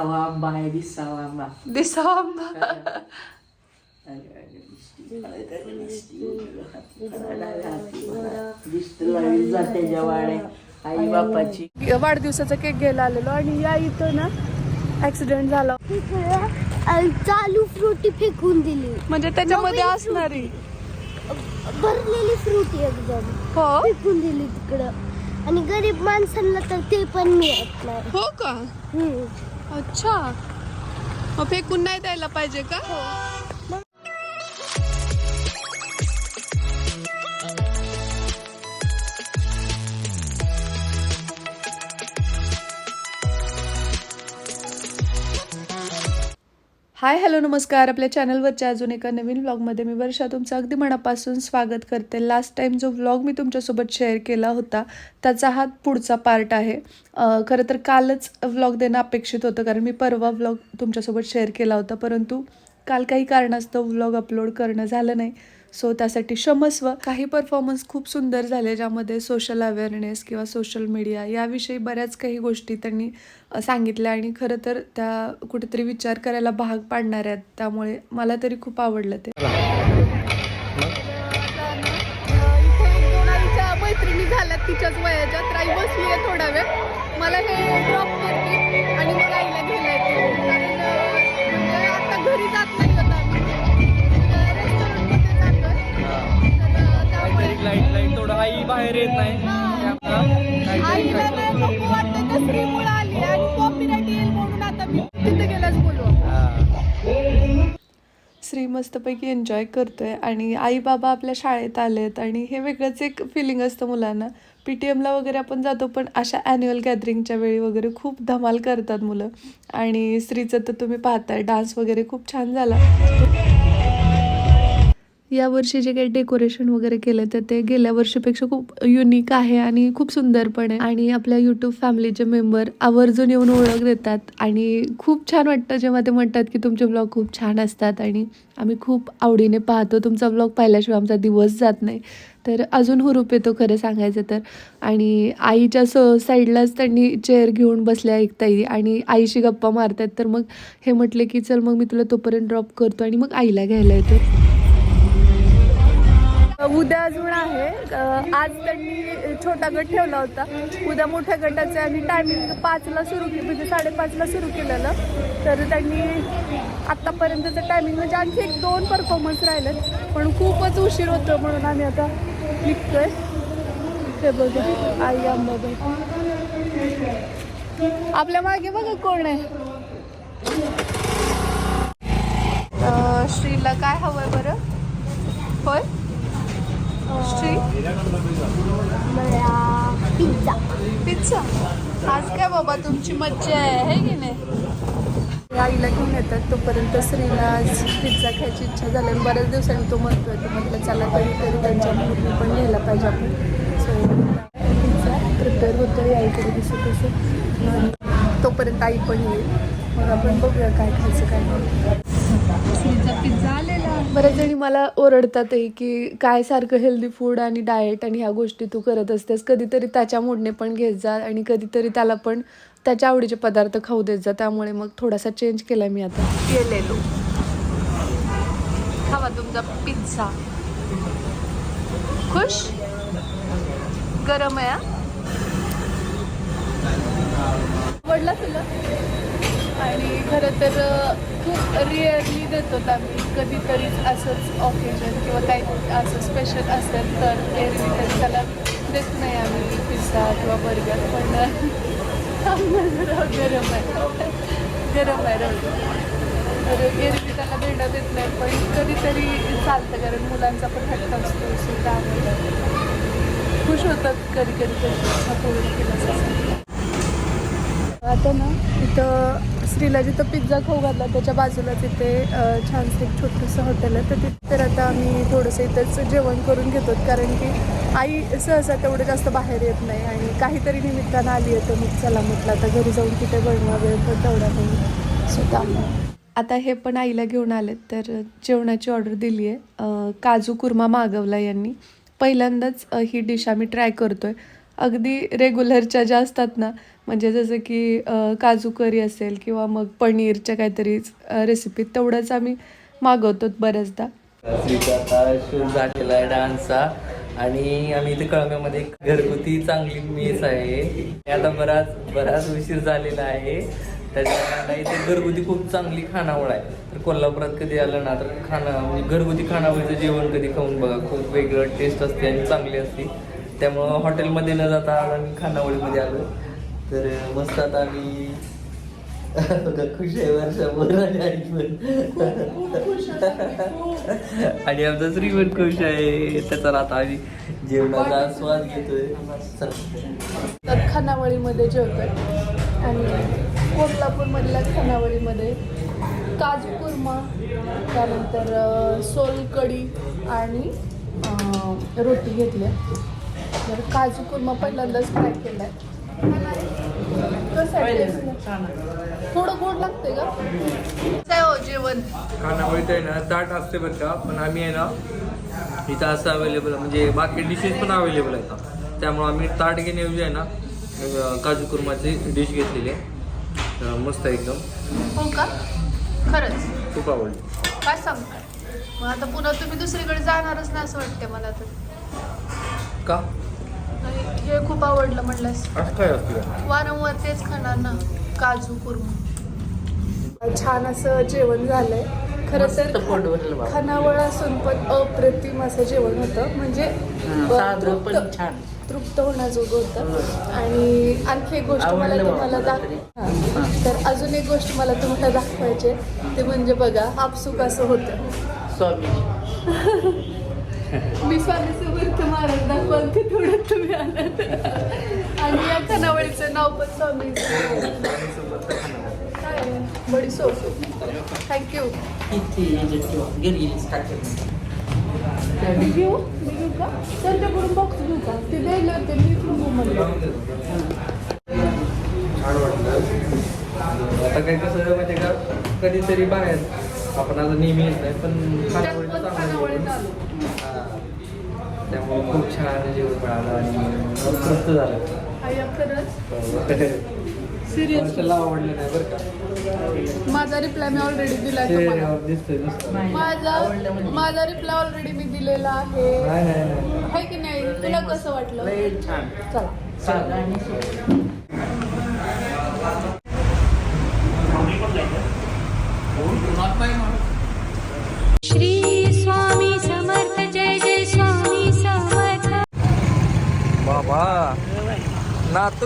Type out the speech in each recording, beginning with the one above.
दिसावा आंबा आहे दिसावा आंबा दिसावा आंबा जाते वाड्या आई बापाची वाढदिवसाचा केक घ्यायला आलेलो आणि या इथं ना ऍक्सिडेंट झाला. चालू फ्रुटी फेकून दिली. म्हणजे त्याच्यामध्ये असणारी. भरलेली फ्रुटी एकदम. हो? फेकून दिली तिकडं. आणि गरीब माणसांना तर ते पण मिळत नाही. हो का? हम्म. अच्छा. मग फेकून नाही द्यायला पाहिजे का? हो. हाय हॅलो नमस्कार. आपल्या चॅनलवरच्या अजून एका नवीन व्लॉगमध्ये मी वर्षा तुमचं अगदी मनापासून स्वागत करते. लास्ट टाइम जो व्लॉग मी तुमच्यासोबत शेअर केला होता त्याचा हा पुढचा पार्ट आहे. खरं तर कालच व्लॉग देणं अपेक्षित होतं कारण मी परवा व्लॉग तुमच्यासोबत शेअर केला होता. परंतु काल काही कारणास्तव व्लॉग अपलोड करणं झालं नाही. सो त्यासाठी क्षमस्व. काही परफॉर्मन्स खूप सुंदर झाले ज्यामध्ये सोशल अवेअरनेस किंवा सोशल मीडिया याविषयी बऱ्याच काही गोष्टी त्यांनी सांगितल्या आणि खरं तर त्या कुठेतरी विचार करायला भाग पाडणाऱ्या आहेत. त्यामुळे मला तरी खूप आवडलं ते. मैत्रिणी झाल्यात तिच्याच वयाच्या तर आई बसली आहे थोडा वेळ. मला हे ड्रॉप करते आणि मग गेलाच बोलू. हा. श्री मस्तपैकी एन्जॉय करतोय आणि आई बाबा आपल्या शाळेत आलेत आणि हे वेगळंच एक फिलिंग असतं मुलांना. पी टी एमला वगैरे आपण जातो पण अशा ॲन्युअल गॅदरिंगच्या वेळी वगैरे खूप धमाल करतात मुलं. आणि श्रीचं तर तुम्ही पाहताय डान्स वगैरे खूप छान झाला. यावर्षी जे काही डेकोरेशन वगैरे केलं तर ते गेल्या वर्षीपेक्षा खूप युनिक आहे आणि खूप सुंदर पण आहे. आणि आपल्या यूट्यूब फॅमिलीचे मेंबर आवर्जून येऊन ओळख देतात आणि खूप छान वाटतं जेव्हा ते म्हणतात की तुमचे ब्लॉग खूप छान असतात आणि आम्ही खूप आवडीने पाहतो. तुमचा ब्लॉग पाहिल्याशिवाय आमचा दिवस जात नाही. तर अजून हुरूप येतो खरं सांगायचं तर. आणि आईच्या स साईडलाच त्यांनी चेअर घेऊन बसल्या ऐकताई आणि आईशी गप्पा मारतात. तर मग हे म्हटले की चल मग मी तुला तोपर्यंत ड्रॉप करतो आणि मग आईला घ्यायला येतो. उद्या अजून आहे. आज त्यांनी छोटा गट ठेवला होता. उद्या मोठ्या गटाचे आणि टायमिंग पाचला सुरू केलं म्हणजे साडेपाचला सुरू केलेलं. तर त्यांनी आत्तापर्यंतचं टायमिंग म्हणजे आणखी एक दोन परफॉर्मन्स राहिलेत. पण खूपच उशीर होतो म्हणून आम्ही आता निघतोय. ते बघा आई अंबाबाई. आपल्या मागे बघा कोण आहे. श्रीला काय हवंय बरं होय मला पिझ्झा पिझ्झा आज काय बाबा तुमची मज्जा आहे है की नाही? आईला घेऊन येतात तोपर्यंत श्रीला आज पिझ्झा खायची इच्छा झाली. आणि बऱ्याच दिवसांनी तो म्हणतोय तो म्हटलं चला कधीतरी त्यांच्या मुली पण घ्यायला पाहिजे आपण. सो पिझ्झा प्रिपेअर होतोय आईकडे दिसत असं तोपर्यंत आई पण येईल. मग आपण बघूया काय खायचं काय नाही. पिझ्झा आलेला. बऱ्याच जणी मला ओरडतातही की काय सारखं हेल्दी फूड आणि डाएट आणि ह्या गोष्टी तू करत असतेस. कधीतरी त्याच्या मूडने पण घेत जा आणि कधीतरी त्याला पण त्याच्या आवडीचे पदार्थ खाऊ देत जा. त्यामुळे मग थोडासा चेंज केला मी आता. गेलेलो खावा तुमचा पिझ्झा खुश? गरम आहे आवडला तुला? आणि खरं तर खूप रिअरली देतो आम्ही कधीतरीच असंच ऑकेजन किंवा काही असं स्पेशल असेल तर एरवी तरी. त्याला देत नाही आम्ही पिझ्झा किंवा बर्गर पण गरम आहे. गरम आहे रोज. तर एरवी त्याला देणं देत नाही पण कधीतरी चालतं कारण मुलांचा पण हट्ट असतो त्यामुळे खुश होतात कधी कधी कधी पूर्ण केलं आता ना इथं श्रीला जिथं पिझ्झा खाऊ घातला त्याच्या बाजूला तिथे अ, छानसं एक छोटंसं हॉटेल आहे तर तिथे तर आता आम्ही थोडंसं इथंच जेवण करून घेतो कारण की आई सहसा तेवढं जास्त बाहेर येत नाही आणि काहीतरी निमित्तानं आली आहे तर मग चला म्हटलं आता घरी जाऊन तिथे बनवा वेळ पण तेवढा नाही स्वतः आता हे पण आईला घेऊन आले तर जेवणाची ऑर्डर दिली आहे. काजू कुर्मा मागवला यांनी. पहिल्यांदाच ही डिश आम्ही ट्राय करतोय. अगदी रेग्युलरच्या ज्या असतात ना म्हणजे जसं की काजू करी असेल किंवा मग पनीरच्या काहीतरी रेसिपी तेवढंच आम्ही मागवतो बऱ्याचदा. शूट झालेला आहे डान्सचा आणि आम्ही इथे कळंब्यामध्ये घरगुती चांगली मेस आहे. आता बराच बराच उशीर झालेला आहे. त्याच्यामुळे इथे घरगुती खूप चांगली खानावळ आहे. तर कोल्हापुरात कधी आलं ना तर खाना म्हणजे घरगुती खानावळीचं जेवण कधी खाऊन बघा खूप वेगळं टेस्ट असते आणि चांगली असते. त्यामुळं हॉटेलमध्ये न जाता आज आम्ही खानावळीमध्ये आलो. तर मस्त आता आम्ही खुश आहे वर्षाभर आणि आई पण. आणि आमचा श्री पण खुश आहे. त्याचा आता आम्ही जेवणाचा स्वाद घेतोय. तर खानावळीमध्ये जेवतोय. आणि कोल्हापूरमधल्या खानावळीमध्ये काजू कुर्मा त्यानंतर सोलकडी आणि रोटी घेतल्या तर काजू कुर्मा पहिल्यांदाच फ्राय केला आहे? थोडं गोड लागते का? काय हो जेवण? खानावळीत आहे ना ताट असते बरं का पण आम्ही आहे ना इथं असं अवेलेबल म्हणजे बाकी डिशेस पण अवेलेबल आहेत. त्यामुळे आम्ही ताट घेण्याऐवजी आहे ना काजू कुर्माची डिश घेतलेली आहे. मस्त आहे एकदम. हो का? खरंच. खूप आवडली. काय सांगताय मग आता पुन्हा तुम्ही दुसरीकडे जाणारच नाही असं वाटते मला तर. का? नाही, हे खूप आवडलं म्हणलंस. असं काय असतं वारंवार तेच खाणार ना काजू कुर्मा छान असं जेवण झालंय. खरं तर खानावळ असून पण अप्रतिम असं जेवण होतं. म्हणजे हा, तृप्त- छान. तृप्त होण्याजोगं होतं. आणि आणखी एक गोष्ट मला तुम्हाला मला दाख तरी. हां. तर अजून एक गोष्ट मला तुम्हाला दाखवायचे ते म्हणजे बघा आपसुक असं होतं. स्वामी. मी स्वामी समर्थ महाराज दाखवाल ते थोडं तुम्ही आलात. आणि या खानावळीचं नाव पण स्वामी बडी सोप थँक्यू. मी घेऊ मी घेऊ का त्यांच्याकडून बॉक्स घेऊ का? ते द्यायला मी घेऊ म्हणलं छान वाटलं. आता काय कसं माहिती का? कधीतरी बाहेर आपण आता नेहमी येत नाही पण खानावळीचं त्यात पण चांगलं खानावळीत जेवण. आलो हा. त्यामुळे खूप छान जेवण मिळालं आणि तृप्त झालं. सिरियस वर्षाला आवडलं नाही बरं का? माझा रिप्लाय मी ऑलरेडी दिसतंय दिसतंय. नाही. माझा म्हणजे. माझा रिप्लाय ऑलरेडी मी दिलेला आहे. नाही नाही नाही. आहे की नाही? तुला कसं वाटलं? छान. चला.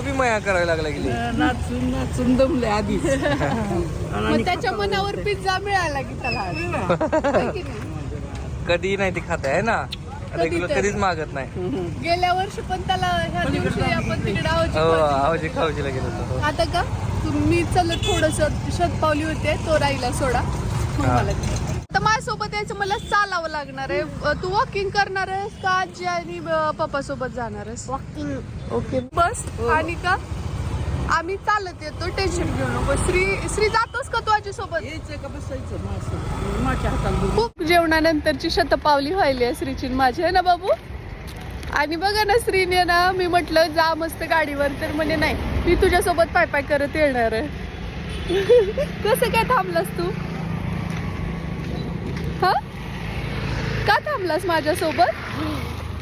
बी मया करायला लागला गेली नाचून नाचून दमले आधीच. मग त्याच्या मनावर पिझ्झा मिळाला की त्याला? कधी नाही ती खात आहे ना? रेग्युलर. कधीच मागत नाही. गेल्या वर्षी पण त्याला ह्या दिवशी आपण तिकडे आहोत हो आवाजी खाऊजीला गेलो होतो. आता का? तुम्ही चलत थोडस शतपावली होते तो राहिला सोडा. मग हा. मला आता माझ्यासोबत यायचं मला चालावं लागणार आहे. तू वॉकिंग करणार आहेस का आजी आणि पप्पा सोबत जाणार आहेस? वॉकिंग ओके बस आणि का? आम्ही चालत येतो टेन्शन घेऊ नको. श्री श्री जातोस का तू आजी सोबत यायचं का बसायचं? माझ्या हाताला. खूप जेवणानंतरची शतपावली व्हायली आहे श्रीची माझी आहे ना बाबू? आणि बघा ना श्रीने ना मी म्हटलं जा मस्त गाडीवर. तर म्हणे नाही मी तुझ्यासोबत पाय पाय करत येणार आहे. कसं काय थांबलास तू? हा? का थांबलास माझ्यासोबत?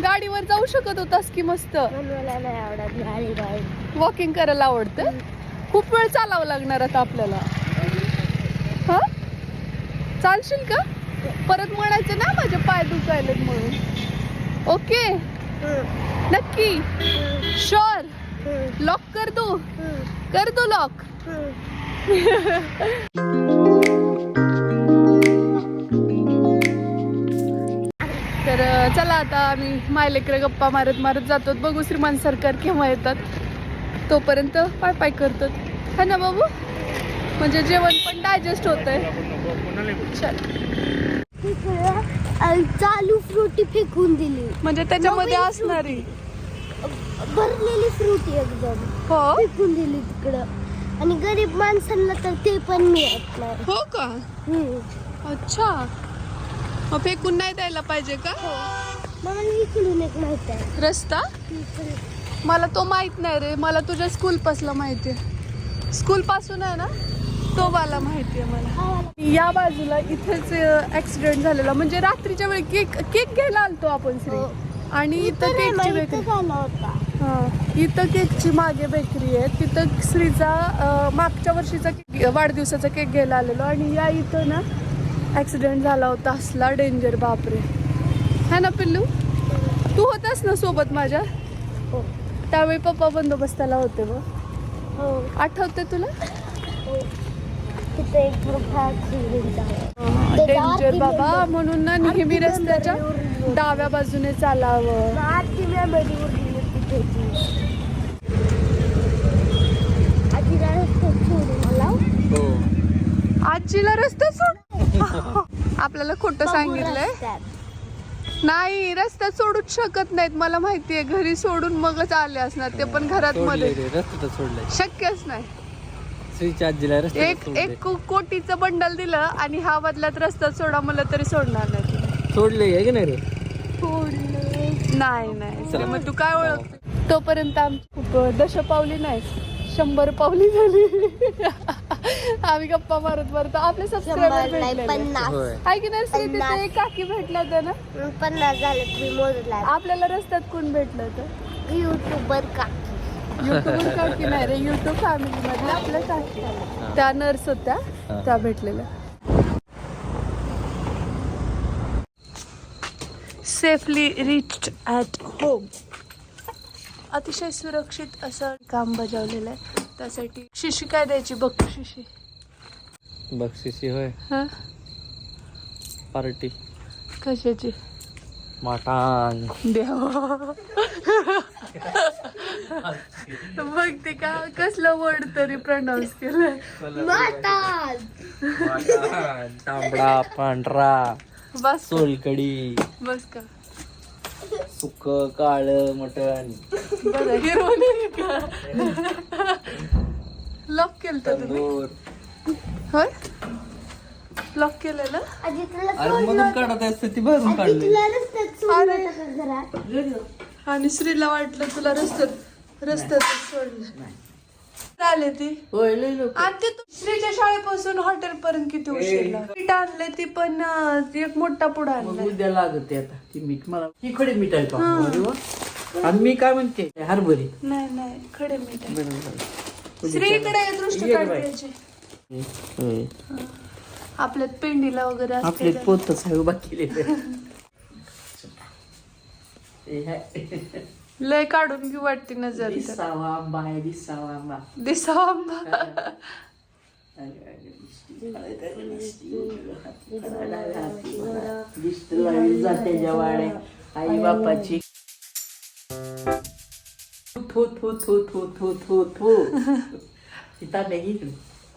गाडीवर जाऊ शकत होतास की मस्त? मला नाही आवडत गाडी गाडी वॉकिंग करायला आवडतं? खूप वेळ चालावं लागणार आता आपल्याला. हा? चालशील का? परत म्हणायचं ना माझे पाय दुखायलेत म्हणून. ओके. नक्की. शुअर लॉक कर तू. कर तू लॉक चला आता आम्ही मायलेकडे गप्पा मारत मारत जातो बघू श्रीमान सरकार केव्हा येतात. तोपर्यंत पाय पाय करतात. हा ना बाबू? म्हणजे जेवण पण डायजेस्ट होत आहे चालू फ्रुटी फेकून दिली. म्हणजे त्याच्यामध्ये असणारी. भरलेली फ्रुटी एकदम. हो? फेकून दिली तिकडं. आणि गरीब माणसांना तर ते पण मिळत नाही. हो का. अच्छा. मग फेकून नाही द्यायला पाहिजे का? मला इकडून एक माहीत आहे. रस्ता? मला तो माहीत नाही रे. मला तुझ्या स्कूल पासला माहिती आहे. स्कूल पासून आहे ना? तो मला माहिती आहे मला. या बाजूला इथेच ऍक्सिडेंट झालेला. म्हणजे रात्रीच्या वेळी केक केक घ्यायला आलतो आपण श्री. हो. आणि इथं केकची बेकरी झाला होता. हा. इथं केकची मागे बेकरी आहे. तिथं श्रीचा अं, मागच्या वर्षीचा केक वाढदिवसाचा केक घ्यायला आलेलो. आणि या इथं ना ऍक्सिडेंट झाला होता. असला डेंजर बापरे. है ना पिल्लू? तू होतास ना सोबत माझ्या? हो. त्यावेळी पप्पा बंदोबस्ताला होते बघ. हो. आठवते तुला? हो. डेंजर बाबा. म्हणून ना नेहमी रस्त्याच्या डाव्या बाजूने चालावं. हो. आजीला रस्ता सोड. आपल्याला खोटं सांगितलंय. नाही रस्त्यात सोडूच शकत नाहीत. मला माहितीये घरी सोडून मगच आले असणार. ते पण घरात मध्ये. रे रस्त्यात सोडलंय शक्यच नाही. एक एक को- कोटीचं बंडल दिलं आणि हा बदल्यात रस्त्यात सोडा मला तरी सोडणार नाही. सोडले आहे की नाही रे? नाही नाही. मग तू काय ओळखते तोपर्यंत आमची खूप दशपावली नाही शंभर पावली झाली. आम्ही गप्पा मारत मारत आपले शंभर सबस्क्रायबर नाही भेटले पन्नास. होय. आहे की नाही पन्नास. तिथे एक काकी भेटल्या होत्या ना? पन्नास झाले तुम्ही मोजला आपल्याला रस्त्यात कोण भेटलं होतं? युट्यूबर का युट्यूब काकी नाही रे युट्यूब फॅमिली मधल्या आपल्या काकी. त्या नर्स होत्या त्या भेटलेल्या. सेफली रिच्ड ॲट होम अतिशय सुरक्षित असं काम बजावलेलं आहे. त्यासाठी शिशी काय द्यायची? बघ शिशी बक्षिसी होय. हा? पार्टी. कशाची? माटान देवा. बघ ते का कसलं वर्ड तरी प्रनाऊन्स केलं तांबडा पांढरा बस. सोलकडी बस का? सुक काळ मटण. बरं हिरो नाही का? लॉक केलं तुम्ही? तंदूर होय? लॉक केलेलं? मधून काढत असते ती भरून काढली. रस्त्यात अरे. घरात आणि श्रीला वाटलं तुला रस्त्यात रस्त्यात सोडलं. आले ती? होय लय लोक. आणि ते तू श्रीच्या शाळेपासून हॉटेल पर्यंत किती उशीर लागला. पीठ आणले ती पण अं, एक मोठा पुढा मग आणलाय. उद्या लागते आता ती मीठ. मला खडे मीठ आहे का? अरे वा. आणि मी काय म्हणते? हरभरी. नाही नाही खडे मीठ आहे. श्रीकडे दृष्टी. आपल्यात पेंडीला वगैरे आपले असते पोतच आहे उभा केलेले. हे आहे. लय काढून घेऊ वाटते नजर. दिसावा आंबा आहे दिसावा आंबा. दिसावा आंबा. वाड्या आई. बापाची.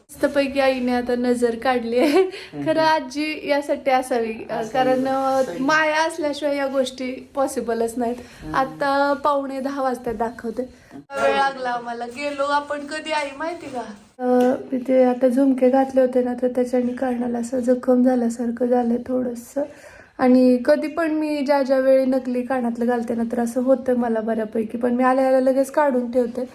मस्तपैकी आईने आता नजर काढली आहे. खरं आजी यासाठी असावी कारण माया असल्याशिवाय या गोष्टी पॉसिबलच नाहीत. आता पावणे दहा वाजता दाखवते. वेळ लागला आम्हाला. गेलो आपण कधी आई माहिती का? तिथे आता झुमके घातले होते ना तर त्याच्याने कर्णाला असं जखम झाल्यासारखं झालंय थोडस. आणि कधी पण मी ज्या ज्या वेळी नकली कानातलं घालते ना तर असं होतं मला बऱ्यापैकी. पण मी आल्या आल्या लगेच काढून ठेवते.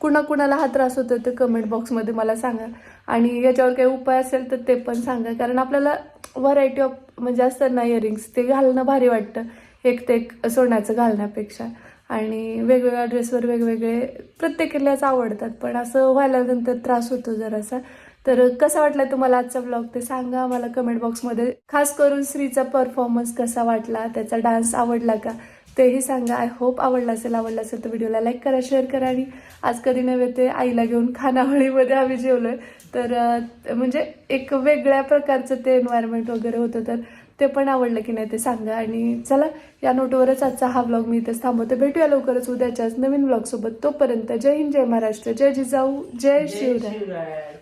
कुणाकुणाला हा त्रास होतो ते कमेंट बॉक्समध्ये मला सांगा. आणि याच्यावर काही उपाय असेल तर ते पण सांगा. कारण आपल्याला व्हरायटी ऑफ म्हणजे असतात ना इयरिंग्स ते घालणं भारी वाटतं. एक ते एक सोन्याचं घालण्यापेक्षा. आणि वेगवेगळ्या ड्रेसवर वेगवेगळे प्रत्येकालाच आवडतात. पण असं व्हायल्यानंतर त्रास होतो जरासा. तर कसा वाटला तुम्हाला आजचा ब्लॉग ते सांगा मला कमेंट बॉक्समध्ये खास करून श्रीचा परफॉर्मन्स कसा वाटला? त्याचा डान्स आवडला का? तेही सांगा. आय होप आवडला असेल आवडला असेल तर व्हिडिओला लाईक करा शेअर करा आणि आज कधी नव्हे ते आईला घेऊन खानावळीमध्ये आम्ही जेवलोय. तर अं, म्हणजे एक वेगळ्या प्रकारचं ते एन्व्हायरमेंट वगैरे होतं तर ते पण आवडलं की नाही ते सांगा. आणि चला या नोटवरच आजचा हा ब्लॉग मी इथेच थांबवते. भेटूया लवकरच उद्याच्याच नवीन ब्लॉग सोबत. तोपर्यंत जय हिंद जय महाराष्ट्र जय जिजाऊ जय शिवराय.